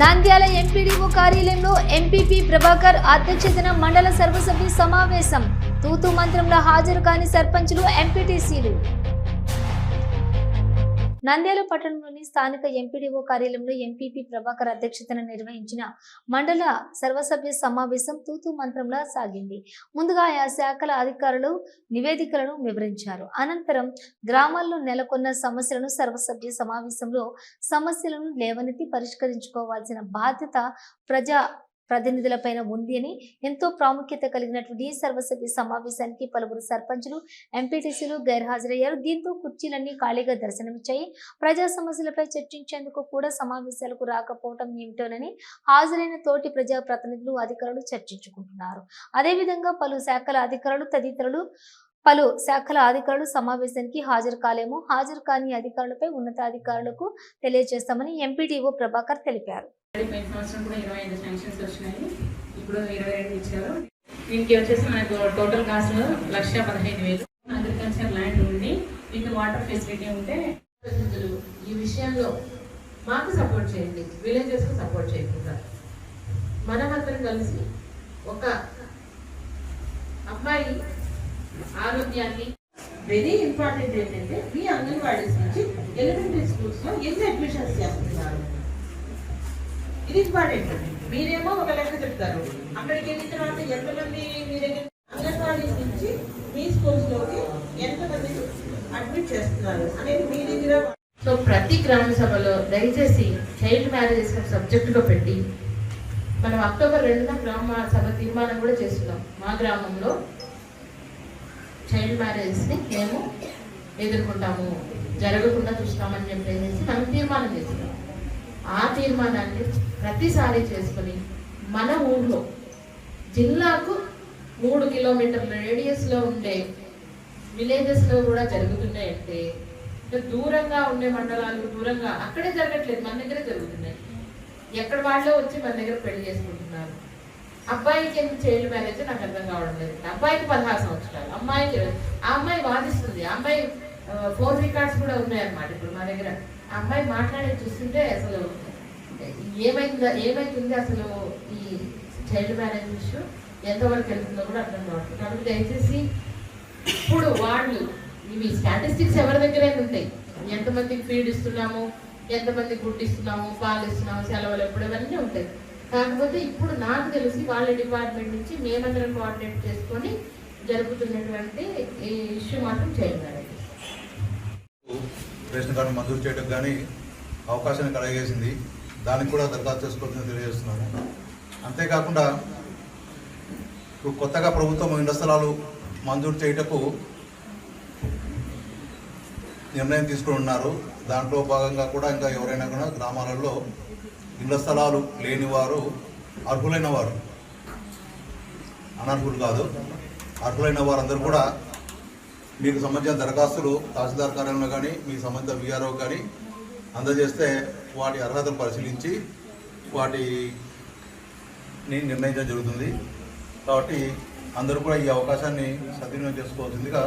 Nandyal MPDO కార్యాలయంలో MPP Prabhakar అధ్యక్షతన మండల సర్వసభ్య సమావేశం. తూతు మంత్రంలో హాజరు కాని సర్పంచులు ఎంపీటీసీలు. నంద్యాల పట్టణంలోని స్థానిక ఎంపీడీఓ కార్యాలయంలో ఎంపీపీ ప్రభాకర్ అధ్యక్షతన నిర్వహించిన మండల సర్వసభ్య సమావేశం తూతు మంత్రంలా సాగింది. ముందుగా ఆయా శాఖల అధికారులు నివేదికలను వివరించారు. అనంతరం గ్రామాల్లో నెలకొన్న సమస్యలను సర్వసభ్య సమావేశంలో సమస్యలను లేవనెత్తి పరిష్కరించుకోవాల్సిన బాధ్యత ప్రజా ప్రతినిధులపైన ఉంది అని ఎంతో ప్రాముఖ్యత కలిగినటువంటి ఈ సర్వసభ్య సమావేశానికి పలువురు సర్పంచులు ఎంపీటీసీలు గైర్హాజరయ్యారు. దీంతో కుర్చీలన్నీ ఖాళీగా దర్శనమిచ్చాయి. ప్రజా సమస్యలపై చర్చించేందుకు కూడా సమావేశాలకు రాకపోవటం ఏమిటోనని హాజరైన తోటి ప్రజా ప్రతినిధులు అధికారులు చర్చించుకుంటున్నారు. అదేవిధంగా పలు శాఖల అధికారులు తదితరులు పలు శాఖల అధికారులు సమావేశానికి హాజరు కాలేము. హాజరు కాని అధికారులపై ఉన్నతాధికారులకు తెలియజేస్తామని ఎంపీడీఓ ప్రభాకర్ తెలిపారు. పోయిన సంవత్సరం కూడా ఇరవై ఐదు శాంక్షన్స్ వచ్చినాయి. ఇప్పుడు ఇరవై రెండు ఇచ్చారు. దీనికి వచ్చేసి మనకు టోటల్ కాస్ట్ లక్ష పదిహేను వేలు. అగ్రికల్చర్ ల్యాండ్ ఉంది విత్ వాటర్ ఫెసిలిటీ ఉంటే ప్రతినిధులు ఈ విషయంలో మాకు సపోర్ట్ చేయండి. సపోర్ట్ చేయకుండా మనమందరం కలిసి ఒక అమ్మాయి ఆరోగ్యాన్ని వెరీ ఇంపార్టెంట్ ఏంటంటే మీ అంగన్వాడీస్ నుంచి ఎలిమెంటరీ స్కూల్స్లో ఎన్ని అడ్మిషన్స్ చేస్తున్నారు? ఇది ఇంపార్టెంట్ మీరేమో ఒక లెక్క చెప్తారు. అక్కడికి వెళ్ళిన తర్వాత ఎంతమంది మీ దగ్గర అంగన్వాడీస్ నుంచి మీ స్కూల్స్లోకి ఎంతమంది అడ్మిట్ చేస్తున్నారు అనేది మీ దగ్గర సో ప్రతి గ్రామ సభలో దయచేసి చైల్డ్ మ్యారేజెస్ సబ్జెక్టుగా పెట్టి మనం అక్టోబర్ రెండున గ్రామ సభ తీర్మానం కూడా చేస్తున్నాం. మా గ్రామంలో చైల్డ్ మ్యారేజ్ని మేము ఎదుర్కొంటాము. జరగకుండా చూస్తామని చెప్పేసి మనం తీర్మానం చేసుకున్నాం ఆ తీర్మానాన్ని ప్రతిసారి చేసుకొని మన ఊళ్ళో జిల్లాకు మూడు కిలోమీటర్ల రేడియస్లో ఉండే విలేజెస్లో కూడా జరుగుతున్నాయంటే ఇంకా దూరంగా ఉండే మండలాలు దూరంగా అక్కడే జరగట్లేదు మన దగ్గరే జరుగుతున్నాయి. ఎక్కడ వాళ్ళో వచ్చి మన దగ్గర పెళ్ళి చేసుకుంటున్నారు. అబ్బాయికి ఎందుకు చైల్డ్ మ్యారేజ్ నాకు అర్థం కావడం లేదు. అబ్బాయికి పదహారు సంవత్సరాలు. అమ్మాయికి ఆ అమ్మాయి వాదిస్తుంది. ఆ అమ్మాయి ఫోన్ రికార్డ్స్ కూడా ఉన్నాయన్నమాట ఇప్పుడు మా దగ్గర. ఆ అమ్మాయి మాట్లాడేది చూస్తుంటే అసలు ఏమైందా ఏమైతుంది అసలు ఈ చైల్డ్ మ్యారేజ్ ఇష్యూ ఎంతవరకు వెళ్తుందో కూడా అర్థం కావట్లేదు. కాబట్టి దయచేసి ఇప్పుడు వాళ్ళు ఇవి స్టాటిస్టిక్స్ ఎవరి దగ్గరైనా ఉంటాయి? ఎంతమందికి ఫీడ్ ఇస్తున్నాము ఎంతమందికి గుడ్డిస్తున్నాము పాలు ఇస్తున్నాము సెలవులు ఎప్పుడు ఇవన్నీ ఉంటాయి. కాకపోతే ఇప్పుడు నాకు తెలిసి వాళ్ళ డిపార్ట్మెంట్ నుంచి మేమందరం కోఆర్డినేట్ చేసుకొని జరుగుతున్నటువంటి ఈ ఇష్యూ మాత్రం చేయాలి. రేషన్ కార్డు మంజూరు చేయడం కానీ అవకాశాన్ని కలగజేసింది దానికి కూడా దరఖాస్తు చేసుకోవాలని తెలియజేస్తున్నాము. అంతేకాకుండా ఇప్పుడు కొత్తగా ప్రభుత్వం ఇండస్థలాలు స్థలాలు మంజూరు చేయుటకు నిర్ణయం తీసుకుని ఉన్నారు. దాంట్లో భాగంగా కూడా ఇంకా ఎవరైనా కూడా గ్రామాలలో ఇళ్ళ స్థలాలు లేని వారు అర్హులైన వారు అనర్హులు కాదు అర్హులైన వారందరూ కూడా మీకు సంబంధించిన దరఖాస్తులు తహసీల్దార్ కార్యాలయంలో కానీ మీకు సంబంధిత విఆర్ఓ కానీ అందజేస్తే వాటి అర్హతలు పరిశీలించి వాటిని నిర్ణయించడం జరుగుతుంది. కాబట్టి అందరూ కూడా ఈ అవకాశాన్ని సద్వినియోగం చేసుకోవాల్సిందిగా